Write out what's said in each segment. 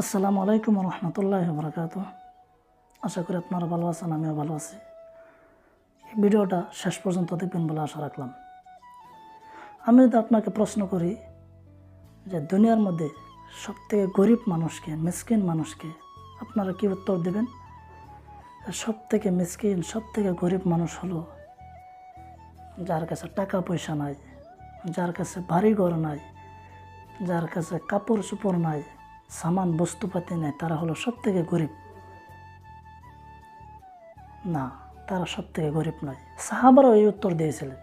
আসসালামু আলাইকুম রহমতুল্লাহ বরকাত আশা করি আপনারা ভালো আছেন, আমিও ভালো আছি। ভিডিওটা শেষ পর্যন্ত দেখবেন বলে আশা রাখলাম। আমি যদি আপনাকে প্রশ্ন করি যে দুনিয়ার মধ্যে সবথেকে গরিব মানুষকে, মিসকিন মানুষকে আপনারা কি উত্তর দেবেন? সব থেকে মিসকিন সব থেকে গরিব মানুষ হলো যার কাছে টাকা পয়সা নাই, যার কাছে বাড়ি ঘর নাই, যার কাছে কাপড় চোপড় নাই সামান বস্তুপাতি নেই, তারা হলো সব থেকে গরিব। না, তারা সব থেকে গরিব নয়। সাহাবারাও এই উত্তর দিয়েছিলেন।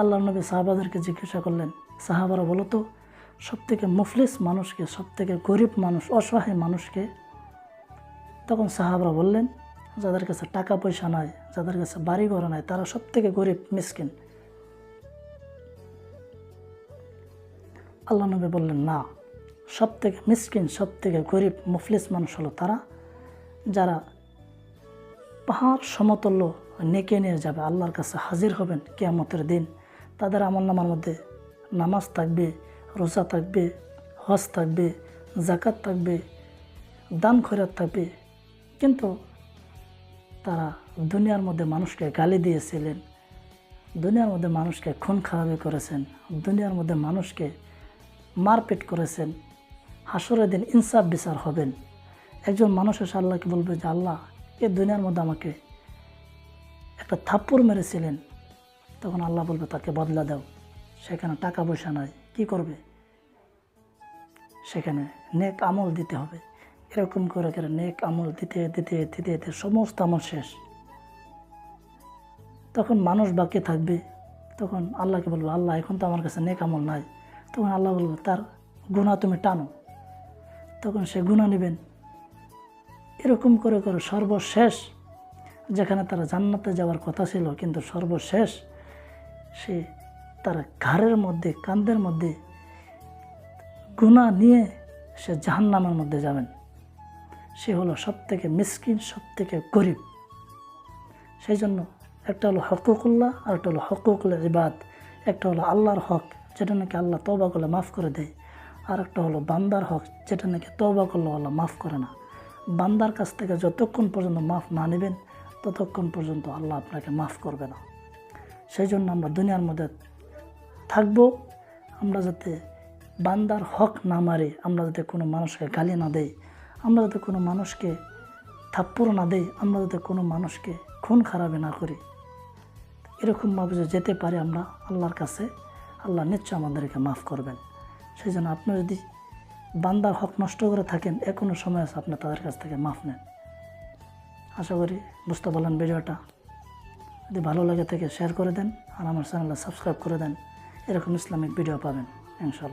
আল্লাহ নবী সাহাবাদেরকে জিজ্ঞাসা করলেন, সাহাবারা বলো তো সব থেকে মুফলিস মানুষকে সব থেকে গরিব মানুষ, অসহায় মানুষকে? তখন সাহাবরা বললেন, যাদের কাছে টাকা পয়সা নাই, যাদের কাছে বাড়ি ঘর নাই, তারা সব থেকে গরিব, মিসকিন। আল্লাহ নবী বললেন, না সব থেকে মিসকিন সব থেকে গরিব, মুফলিস মানুষ হলো তারা, যারা পাহাড় সমতল্য নেকে নিয়ে যাবে, আল্লাহর কাছে হাজির হবেন কেয়ামতের দিন। তাদের আমল নামার মধ্যে নামাজ থাকবে, রোজা থাকবে, হজ থাকবে জাকাত থাকবে, দান খয়রাত থাকবে। কিন্তু তারা দুনিয়ার মধ্যে মানুষকে গালি দিয়েছিলেন, দুনিয়ার মধ্যে মানুষকে খুন খারাপি করেছেন, দুনিয়ার মধ্যে মানুষকে মারপিট করেছেন। হাসরের দিন ইনসাফ বিচার হবেন। একজন মানুষ এসে আল্লাহকে বলবে যে, আল্লাহ, এ দুনিয়ার মধ্যে আমাকে একটা থাপ্পড় মেরেছিলেন। তখন আল্লাহ বলবে, তাকে বদলা দাও। সেখানে টাকা পয়সা নাই। কি করবে? সেখানে নেক আমল দিতে হবে। এরকম করে করে নেক আমল দিতে দিতে দিতে দিতে সমস্ত আমল শেষ। তখন মানুষ বাকি থাকবে। তখন আল্লাহকে বলব, আল্লাহ, এখন তো আমার কাছে নেক আমল নাই। তখন আল্লাহ বলব, তার গুণা তুমি টানো। তখন সে গুণা নেবেন। এরকম করে করে সর্বশেষ, যেখানে তারা জান্নাতে যাওয়ার কথা ছিল, কিন্তু সর্বশেষ সে তার ঘাড়ের মধ্যে কান্দের মধ্যে গুণা নিয়ে সে জাহান্নামের মধ্যে যাবেন। সে হলো সব থেকে মিসকিন সব থেকে গরিব। সেই জন্য একটা হলো হকুকুল্লাহ, আর একটা হলো হকুকুল ইবাদ। একটা হলো আল্লাহর হক, যেটা নাকি আল্লাহ তবা করলে মাফ করে দেয়। আর একটা হলো, বান্দার হক, যেটা নাকি তবা করলে আল্লাহ মাফ করে না। বান্দার কাছ থেকে যতক্ষণ পর্যন্ত মাফ না নেবেন, ততক্ষণ পর্যন্ত আল্লাহ আপনাকে মাফ করবে না। সেই জন্য আমরা দুনিয়ার মধ্যে থাকব, আমরা যাতে বান্দার হক না মারি, আমরা যাতে কোনো মানুষকে গালি না দেই, আমরা যাতে কোনো মানুষকে থাপ্পড় না দেই, আমরা যাতে কোনো মানুষকে খুন খারাপে না করি। এরকমভাবে যেতে পারি আমরা, আল্লাহর কাছে, আল্লাহ নিশ্চয় আমাদেরকে মাফ করবেন। সেই জন্য আপনি যদি বান্দার হক নষ্ট করে থাকেন এখনও সময় আছে আপনি তাদের কাছ থেকে মাফ নেন। আশা করি বুঝতে পারলেন ভিডিওটা। যদি ভালো লাগে থেকে শেয়ার করে দেন আর আমার চ্যানেলটা সাবস্ক্রাইব করে দেন। এরকম ইসলামিক ভিডিও পাবেন ইনশাল্লাহ